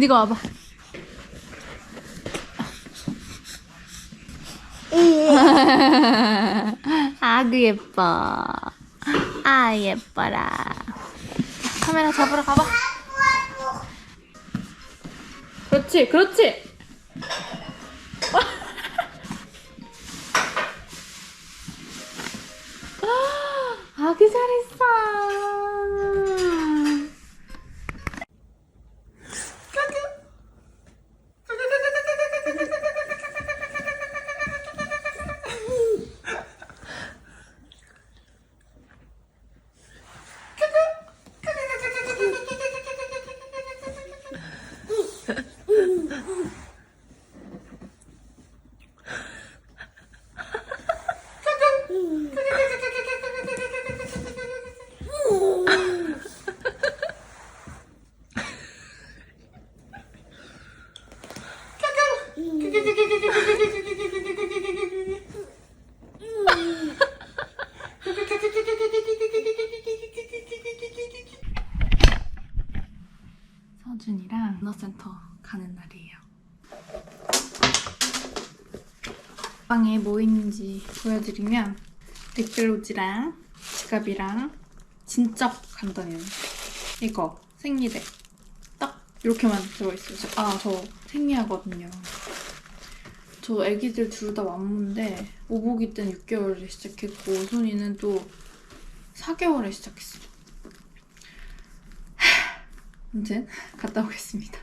네가 와봐. 아그 예뻐. 아 예뻐라. 카메라 잡으러 가봐. 그렇지, 그렇지. 아기 잘했어. 서준이랑 문화센터 가는 날이에요. 방에 뭐 있는지 보여드리면 립글로즈랑 지갑이랑 진짜 간단해요. 이거 생리대 딱 이렇게만 들어있어요. 저- 아, 저 생리하거든요. 저 애기들 둘 다 완무인데 오복이 때는 6개월에 시작했고 손이는 또 4개월에 시작했어요. 아무튼 갔다 오겠습니다.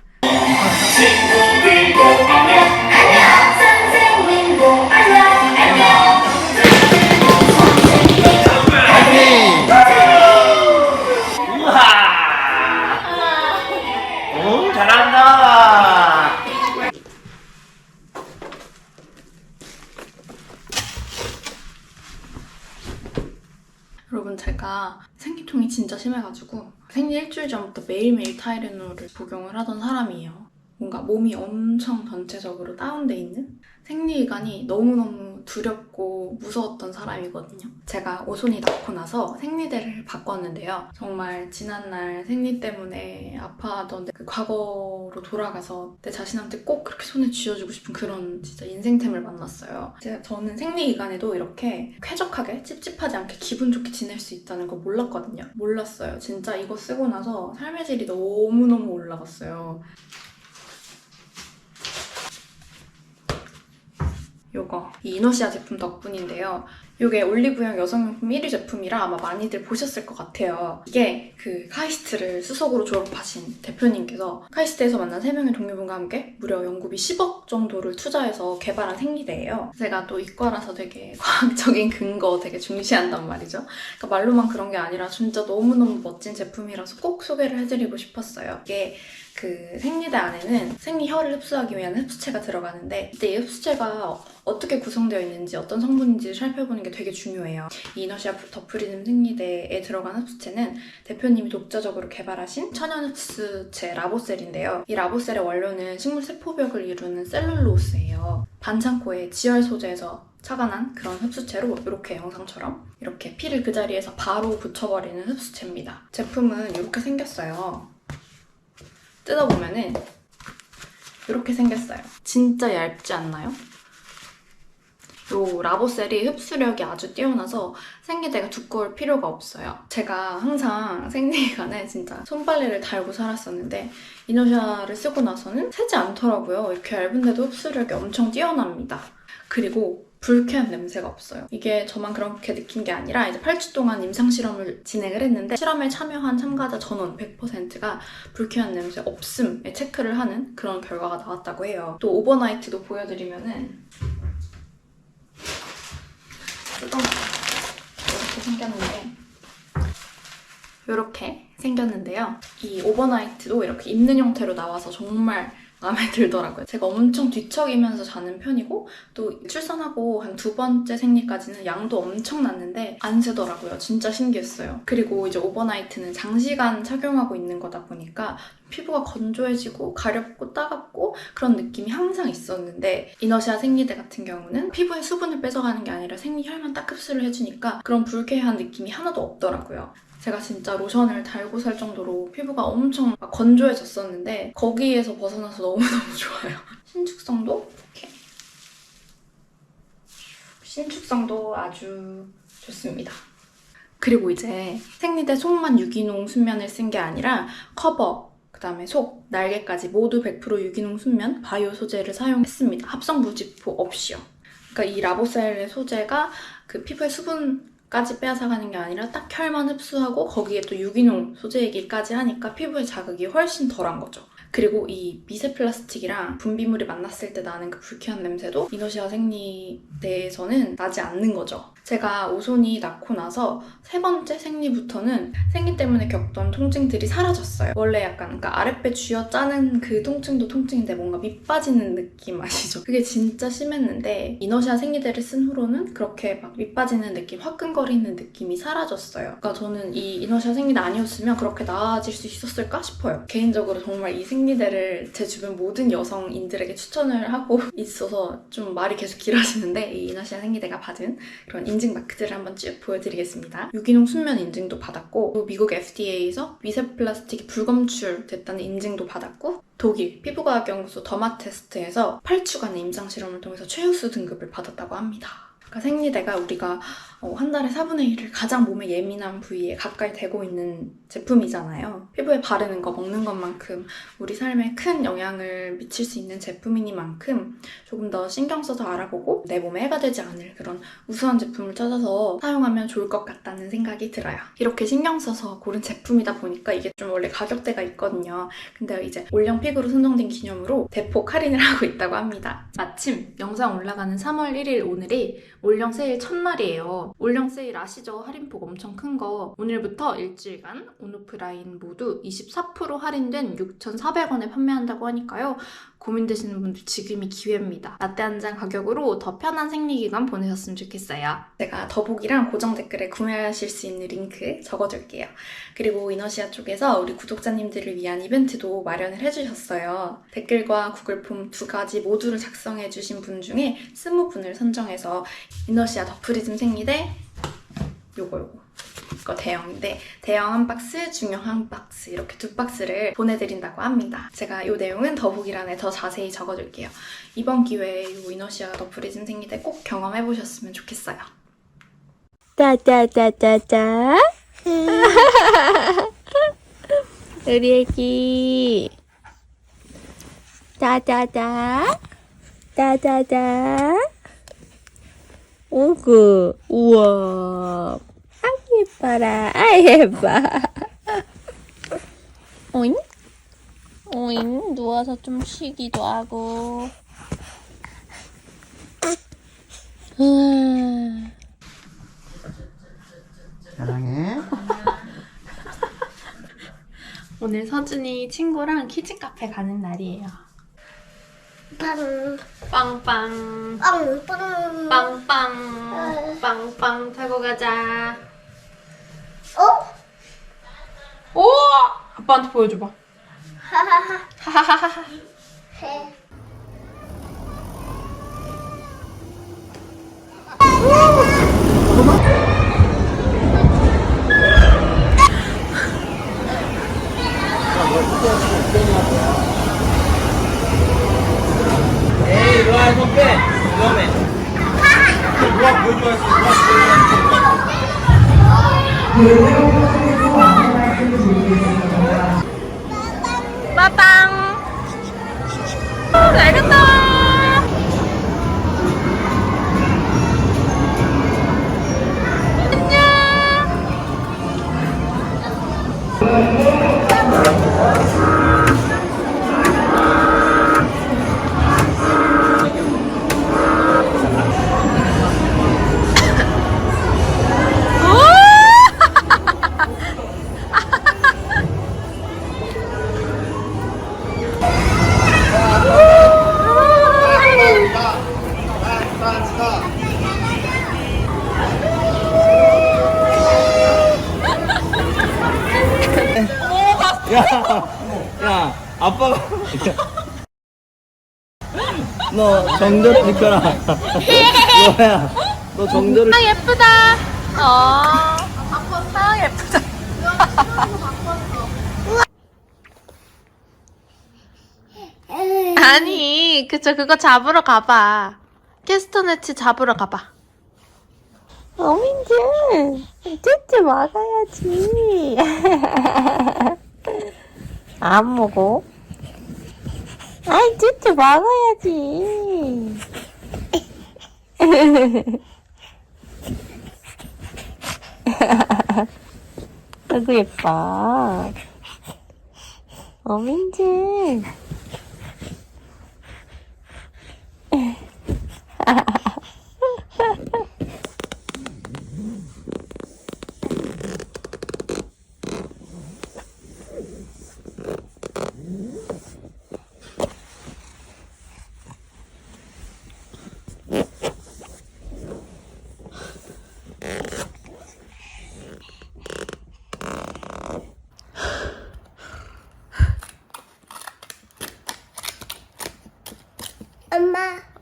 여러분 제가 생리통이 진짜 심해가지고 생리 일주일 전부터 매일매일 타이레놀을 복용을 하던 사람이에요. 뭔가 몸이 엄청 전체적으로 다운돼 있는 생리기간이 너무너무 두렵고 무서웠던 사람이거든요. 제가 오손이 낳고 나서 생리대를 바꿨는데요. 정말 지난날 생리 때문에 아파하던 그 과거로 돌아가서 내 자신한테 꼭 그렇게 손에 쥐어주고 싶은 그런 진짜 인생템을 만났어요. 저는 생리기간에도 이렇게 쾌적하게 찝찝하지 않게 기분 좋게 지낼 수 있다는 걸 몰랐거든요. 몰랐어요. 진짜 이거 쓰고 나서 삶의 질이 너무너무 올라갔어요. 요거 이 이너시아 제품 덕분인데요. 요게 올리브영 여성용품 1위 제품이라 아마 많이들 보셨을 것 같아요. 이게 그 카이스트를 수석으로 졸업하신 대표님께서 카이스트에서 만난 3명의 동료분과 함께 무려 연구비 10억 정도를 투자해서 개발한 생리대예요. 제가 또 이과라서 되게 과학적인 근거 되게 중시한단 말이죠. 그러니까 말로만 그런 게 아니라 진짜 너무너무 멋진 제품이라서 꼭 소개를 해드리고 싶었어요. 이게 그 생리대 안에는 생리혈을 흡수하기 위한 흡수체가 들어가는데 이때 이 흡수체가 어떻게 구성되어 있는지 어떤 성분인지 살펴보는 게 되게 중요해요. 이 이너시아 더프리즘 생리대에 들어간 흡수체는 대표님이 독자적으로 개발하신 천연 흡수체 라보셀인데요. 이 라보셀의 원료는 식물 세포벽을 이루는 셀룰로스예요. 반창고의 지혈 소재에서 착안한 그런 흡수체로 이렇게 영상처럼 이렇게 피를 그 자리에서 바로 붙여버리는 흡수체입니다. 제품은 이렇게 생겼어요. 뜯어보면은 이렇게 생겼어요. 진짜 얇지 않나요? 요 라보셀이 흡수력이 아주 뛰어나서 생리대가 두꺼울 필요가 없어요. 제가 항상 생리기간에 진짜 손빨래를 달고 살았었는데 이너샤를 쓰고 나서는 새지 않더라고요. 이렇게 얇은데도 흡수력이 엄청 뛰어납니다. 그리고 불쾌한 냄새가 없어요. 이게 저만 그렇게 느낀 게 아니라 이제 8주 동안 임상 실험을 진행을 했는데 실험에 참여한 참가자 전원 100%가 불쾌한 냄새 없음에 체크를 하는 그런 결과가 나왔다고 해요. 또 오버나이트도 보여드리면은 이렇게 생겼는데 이렇게 생겼는데요. 이 오버나이트도 이렇게 입는 형태로 나와서 정말 마음에 들더라고요. 제가 엄청 뒤척이면서 자는 편이고 또 출산하고 한 두 번째 생리까지는 양도 엄청 났는데 안 새더라고요. 진짜 신기했어요. 그리고 이제 오버나이트는 장시간 착용하고 있는 거다 보니까 피부가 건조해지고 가렵고 따갑고 그런 느낌이 항상 있었는데 이너시아 생리대 같은 경우는 피부에 수분을 뺏어가는 게 아니라 생리 혈만 딱 흡수를 해주니까 그런 불쾌한 느낌이 하나도 없더라고요. 제가 진짜 로션을 달고 살 정도로 피부가 엄청 막 건조해졌었는데 거기에서 벗어나서 너무너무 좋아요. 신축성도 이렇게 신축성도 아주 좋습니다. 그리고 이제 생리대 속만 유기농 순면을 쓴 게 아니라 커버, 그 다음에 속, 날개까지 모두 100% 유기농 순면 바이오 소재를 사용했습니다. 합성 무지포 없이요. 그러니까 이 라보셀의 소재가 그 피부의 수분 까지 빼앗아가는 게 아니라 딱 혈만 흡수하고 거기에 또 유기농 소재이기까지 하니까 피부의 자극이 훨씬 덜한 거죠. 그리고 이 미세 플라스틱이랑 분비물이 만났을 때 나는 그 불쾌한 냄새도 이너시아 생리대에서는 나지 않는 거죠. 제가 오손이 낳고 나서 세 번째 생리부터는 생리 때문에 겪던 통증들이 사라졌어요. 원래 약간 그러니까 아랫배 쥐어 짜는 그 통증도 통증인데 뭔가 밑 빠지는 느낌 아시죠? 그게 진짜 심했는데 이너시아 생리대를 쓴 후로는 그렇게 막 밑 빠지는 느낌, 화끈거리는 느낌이 사라졌어요. 그러니까 저는 이 이너시아 생리대 아니었으면 그렇게 나아질 수 있었을까 싶어요. 개인적으로 정말 이 생리 대를 제 주변 모든 여성인들에게 추천을 하고 있어서 좀 말이 계속 길어지는데 이 이너시아 생리대가 받은 그런 인증 마크들을 한번 쭉 보여드리겠습니다. 유기농 순면 인증도 받았고 또 미국 FDA에서 미세 플라스틱이 불검출 됐다는 인증도 받았고 독일 피부과학 연구소 더마 테스트에서 8주간의 임상 실험을 통해서 최우수 등급을 받았다고 합니다. 그러니까 생리대가 우리가 어, 한 달에 4분의 1을 가장 몸에 예민한 부위에 가까이 대고 있는 제품이잖아요. 피부에 바르는 거, 먹는 것만큼 우리 삶에 큰 영향을 미칠 수 있는 제품이니만큼 조금 더 신경 써서 알아보고 내 몸에 해가 되지 않을 그런 우수한 제품을 찾아서 사용하면 좋을 것 같다는 생각이 들어요. 이렇게 신경 써서 고른 제품이다 보니까 이게 좀 원래 가격대가 있거든요. 근데 이제 올영 픽으로 선정된 기념으로 대폭 할인을 하고 있다고 합니다. 마침 영상 올라가는 3월 1일 오늘이 올영 세일 첫날이에요. 올영 세일 아시죠? 할인폭 엄청 큰 거. 오늘부터 일주일간 온오프라인 모두 24% 할인된 6,400원에 판매한다고 하니까요. 고민되시는 분들 지금이 기회입니다. 라떼 한 잔 가격으로 더 편한 생리기간 보내셨으면 좋겠어요. 제가 더보기랑 고정 댓글에 구매하실 수 있는 링크 적어둘게요. 그리고 이너시아 쪽에서 우리 구독자님들을 위한 이벤트도 마련을 해주셨어요. 댓글과 구글 폼 두 가지 모두를 작성해주신 분 중에 20분을 선정해서 이너시아 더프리즘 생리대 요거 요거 이 거 대형인데 대형 한 박스, 중형 한 박스 이렇게 두 박스를 보내드린다고 합니다. 제가 이 내용은 더보기란에 더 자세히 적어둘게요. 이번 기회에 이 이너시아 더프리즘 생리대 꼭 경험해보셨으면 좋겠어요. 따따따따따 우리 애기. 따따따 따따따 오구. 우와 아 예뻐라 아 예뻐 오잉 오잉 누워서 좀 쉬기도 하고 사랑해. 오늘 서준이 친구랑 키즈 카페 가는 날이에요. 빵, 빵빵 빵, 빵. 빵빵 빵빵 타고 가자. 어? 오! 아빠한테 보여줘봐. 하하하. 해. 에이, 로아 손 빼. 위험해. 누가 보여줘야지. 누가 보여줘야지. 빠빵. 잘 간다. 아빠가. 너 정절 지켜라. 너야, 너 정절을. 아 예쁘다. 어. 아 예쁘다. 아니, 그쵸, 그거 잡으러 가봐. 캐스터네츠 잡으러 가봐. 어민지, 쭈쭈 먹어야지. 안 먹어? 아이, 쭈쭈 먹어야지. 아이고, 예뻐. 어민지.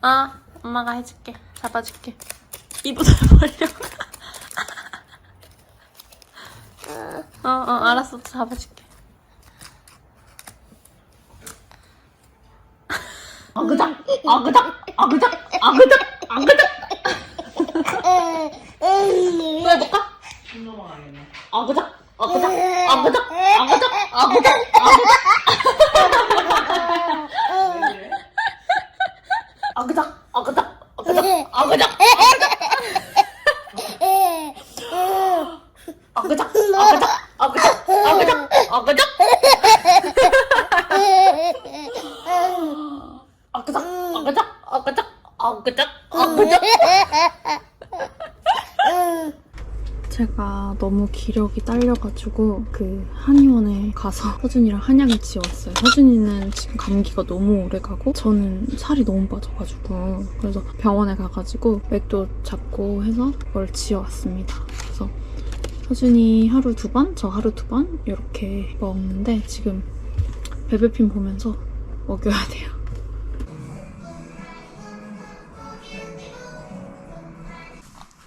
어, 엄마가 해줄게. 잡아줄게. 이보다 벌려. 어, 어, 알았어. 잡아줄게. 아그작, 아그작, 딸려가지고 그 한의원에 가서 서준이랑 한약을 지웠어요. 서준이는 지금 감기가 너무 오래 가고 저는 살이 너무 빠져가지고 그래서 병원에 가가지고 맥도 잡고 해서 그걸 지워왔습니다. 그래서 서준이 하루 두 번, 저 하루 두 번 이렇게 먹는데 지금 베베핀 보면서 먹여야 돼요.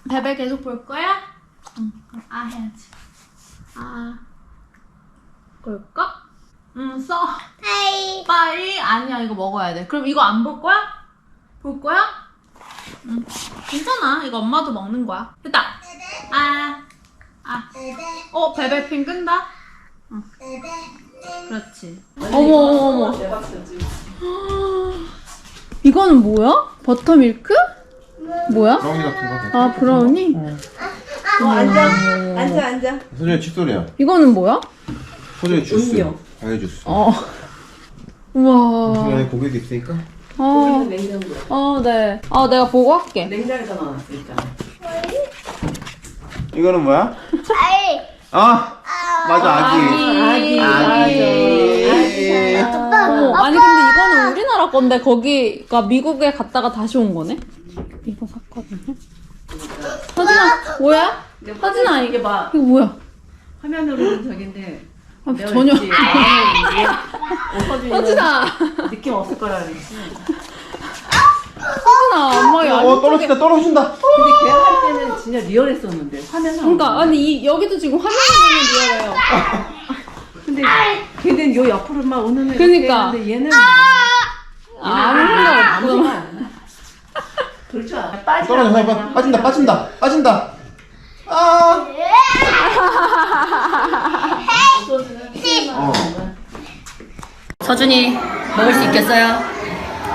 베베 계속 볼 거야? 응. 아 해야지. 아. 볼까? 응, 써. 하이. 빨리. 아니야, 이거 먹어야 돼. 그럼 이거 안 볼 거야? 볼 거야? 응. 괜찮아. 이거 엄마도 먹는 거야. 됐다. 아. 아. 어, 베베핀 끈다? 응. 그렇지. 어머, 어머, 어머. 이거는 뭐야? 버터밀크? 뭐야? 브라우니 같은 거. 아, 브라우니? 어, 앉아. 앉아, 앉아. 소정이 칫솔이야. 이거는 뭐야? 소정이 주스. 음료. 과일 주스. 어. 우와. 중간에 고객이 있으니까. 아, 냉장고에. 아, 네. 아, 내가 보고 할게. 냉장에다 넣어놨어, 있잖아. 이거는 뭐야? 하이. 아, 맞아 아기. 아기. 아기. 어머, 아니 근데 이거는 우리나라 건데 거기가 미국에 갔다가 다시 온 거네? 이거 샀거든요. 서진아, 뭐야? 서진아, 이게 봐. 이거 뭐야? 화면으로는 저긴데. 아, 내가 전혀. 이게 서진아, 느낌 없을 거라 그랬지. 서진아, 엄마가 안어 떨어진다 떨어진다. 근데 걔 할 때는 진짜 리얼했었는데. 화면상. 그러니까 아니 이 여기도 지금 화면이 보면 리얼해요. 근데 걔는 요 옆으로만 오는 애. 그러니까. 근데 얘는. 아무 생각 아무. 생각 안 해. 그렇죠. 빠지지 떨어져 않아. 빠 빠진다 빠진다 빠진다. 아. 어. 서준이 먹을 수 있겠어요?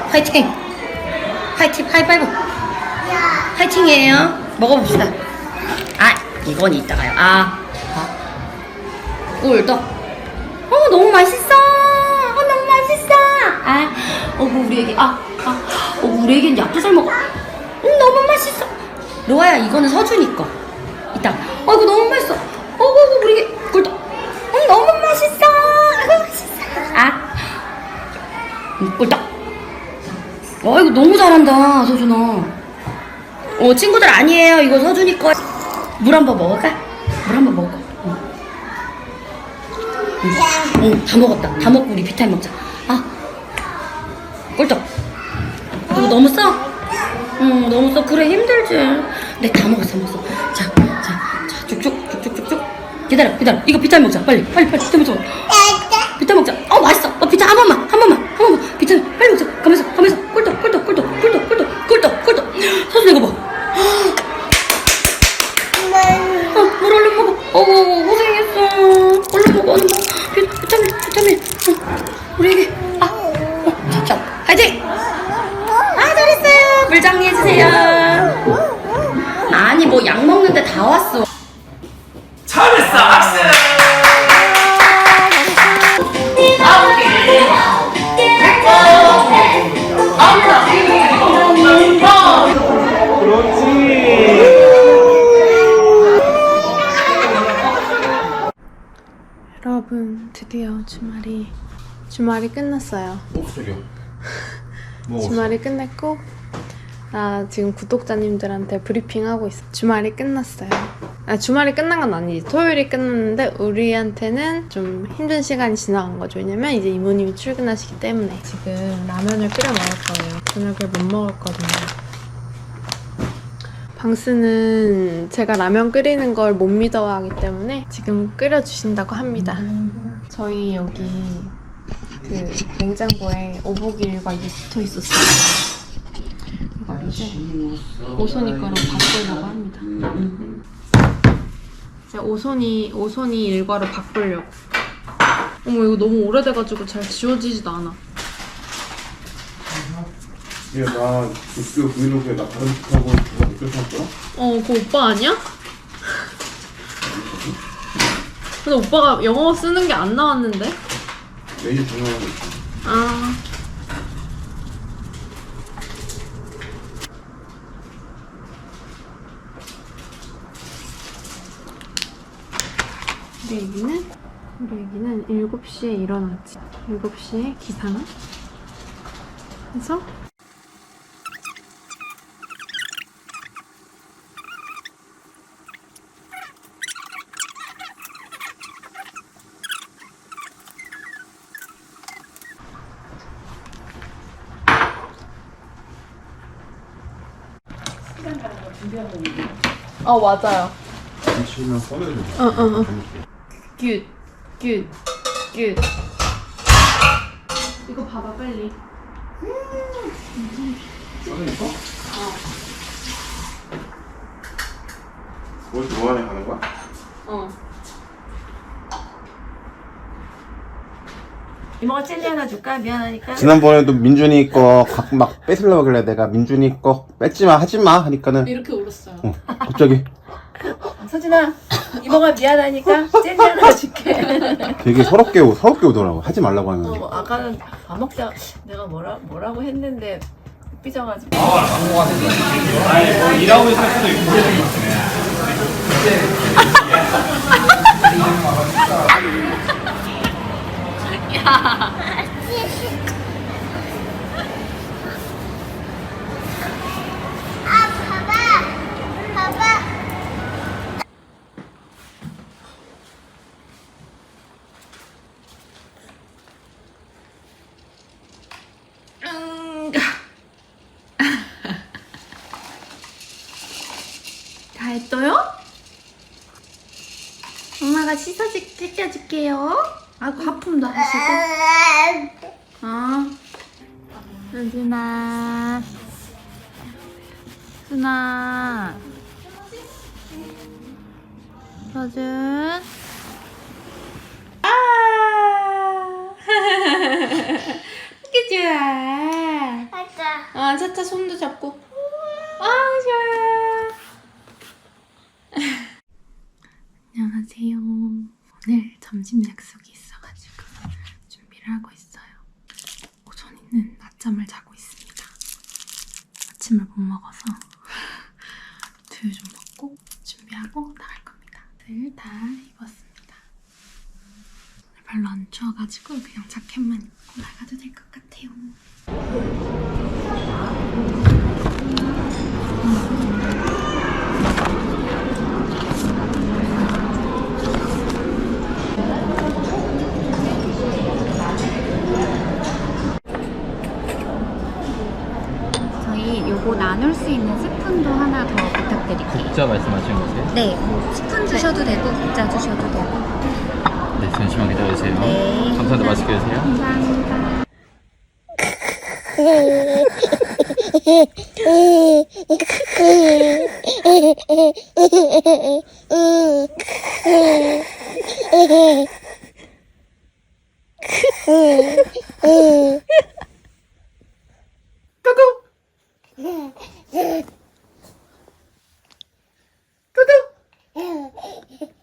화이팅! 화이팅! 하이파이브! 화이팅이에요. 먹어봅시다. 아, 이건 이따가요. 아, 아. 꿀떡. 어, 너무 맛있어! 어, 너무 맛있어! 아, 어, 뭐 우리 애기, 아, 아, 어, 우리 애기는 약도 잘 먹어. 음, 너무 맛있어. 로아야, 이거는 서준이 거. 이따. 어, 이거 너무 맛있어. 어, 어, 어, 우리 꿀떡. 음, 너무 맛있어! 아이고. 음, 꿀떡. 어, 이거 너무 잘한다, 서준아. 어 친구들 아니에요. 이거 서준이 거. 물 한 번 먹을까? 물 한 번 먹어. 응. 응. 응, 다 먹었다. 다 먹고 우리 비타민 먹자. 아, 꿀떡. 이거 너무 써? 응, 너무 써. 그래 힘들지. 네, 다 먹었어, 먹었어. 자, 자, 자, 쭉쭉, 쭉쭉, 쭉쭉. 기다려, 기다려. 이거 비타민 먹자. 빨리, 빨리, 빨리. 비타민 먹자. 비타민 먹자. 어, 맛있어. 어, 비타 한 번만, 한 번만, 한 번만. 비타민 빨리 먹자. 가면서, 가면서. 꿀떡, 꿀떡, 꿀떡, 꿀떡, 꿀떡, 꿀떡, 꿀떡. 서준 이거 봐. 어, 물 얼른 먹어. 어구, 고생했어. 얼른 먹어, 얼른 먹어. 비, 비타민, 비타민. 어, 먹는데 다 왔어. 잘했어 악수 여러분, 드디어 주말이 주말이 끝났어요. 뭐 주말이 끝났고 나 지금 구독자님들한테 브리핑하고 있어. 주말이 끝났어요. 아, 주말이 끝난 건 아니지. 토요일이 끝났는데 우리한테는 좀 힘든 시간이 지나간 거죠. 왜냐면 이제 이모님이 출근하시기 때문에 지금 라면을 끓여 먹을 거예요. 저녁에 못 먹었거든요. 방스는 제가 라면 끓이는 걸 못 믿어 하기 때문에 지금 끓여주신다고 합니다. 저희 여기 그 냉장고에 오복일과 이게 붙어 있었어요. 이거 이제 오손이 거로 바꾸려고 합니다. 이제 오손이 오손이 일과로 바꾸려고. 어머 이거 너무 오래돼가지고 잘 지워지지도 않아. 얘나 육교 브이로그에 나 다른 하고 그거 댓글 썼더라? 어, 그 오빠 아니야? 근데 오빠가 영어 쓰는 게 안 나왔는데? 메뉴 정하고 있어 아. 우리 애기는 우리 애기는 7시에 일어났지. 7시에 기상. 그래서 어 맞아요. 미치면 꺼내줘 어, 어, 어. 굿, 굿, 굿. 이거 봐봐, 빨리. 뭐지 뭐하냐 가는 거야? 어. 이모가 젤리 하나 줄까? 미안하니까. 지난번에도 민준이 거 막 뺏으려고 하길래 내가 민준이 거 뺏지 마 하지 마 하니까는 이렇게 울었어요. 어, 갑자기 서진아, 이모가 미안하니까 젤리 하나 줄게. 되게 서럽게 오- 서럽게 오더라고. 하지 말라고 하는 게 어, 아까는 밥 먹자. 내가 뭐라 뭐라고 했는데 삐져가지고. 일하고 있을 수도 있고 다 했어요? 엄마가 씻어줄, 씻겨줄게요. 아이고, 하품도 하시고. 아. 수진아. 수나. 서준. 아! 이게 좋아. 맞아. 아, 차차 손도 잡고. 아, 좋아요. 안녕하세요. 오늘 점심 약속이 있어가지고 준비를 하고 있어요. 오전이는 낮잠을 자고 있습니다. 아침을 못 먹어서 두유 좀 먹고 준비하고 나갈 겁니다. 들다 입었습니다. 별로 안 추워가지고 그냥 자 주셔도 되고 국자 주셔도 되고. 네, 잠시만 기다려주세요. 네. 감사합니다. 맛있게 드세요. 감사합니다. 지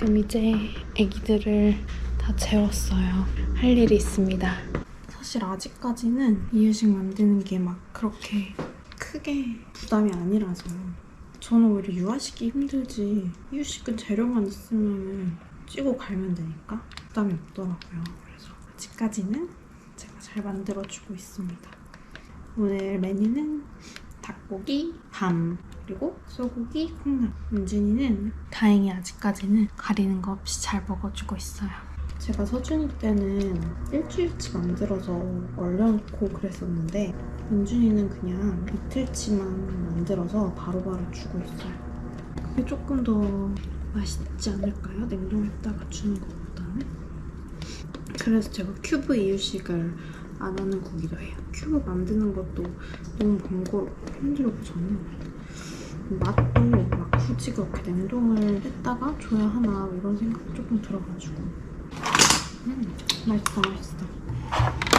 금 이제 아기들을 다 재웠어요. 할 일이 있습니다. 사실 아직까지는 이유식 만드는 게 막 그렇게 크게 부담이 아니라서 저는 오히려 유아식이 힘들지 이유식은 재료만 있으면 찌고 갈면 되니까 부담이 없더라고요. 그래서 아직까지는 제가 잘 만들어주고 있습니다. 오늘 메뉴는 닭고기, 밤, 그리고 소고기, 콩나물. 은진이는 다행히 아직까지는 가리는 거 없이 잘 먹어주고 있어요. 제가 서준이 때는 일주일치 만들어서 얼려놓고 그랬었는데 은준이는 그냥 이틀치만 만들어서 바로 바로 주고 있어요. 그게 조금 더 맛있지 않을까요? 냉동했다가 주는 것보다는? 그래서 제가 큐브 이유식을 안 하는 구기도 해요. 큐브 만드는 것도 너무 번거롭고 힘들고 저는 맛도 막 굳이 그렇게 냉동을 했다가 줘야 하나 이런 생각이 조금 들어가지고 음 맛있다 맛있어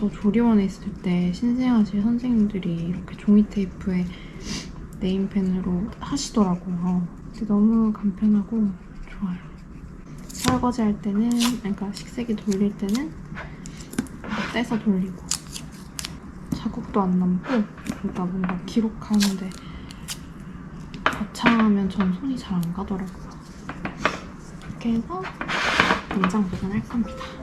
저 조리원에 있을 때 신생아실 선생님들이 이렇게 종이 테이프에 네임펜으로 하시더라고요. 근데 너무 간편하고 좋아요. 설거지 할 때는, 그러니까 식세기 돌릴 때는 떼서 돌리고 자국도 안 남고 그러니까 뭔가 기록하는데 거창하면 전 손이 잘 안 가더라고요. 이렇게 해서 문장 보관할 겁니다.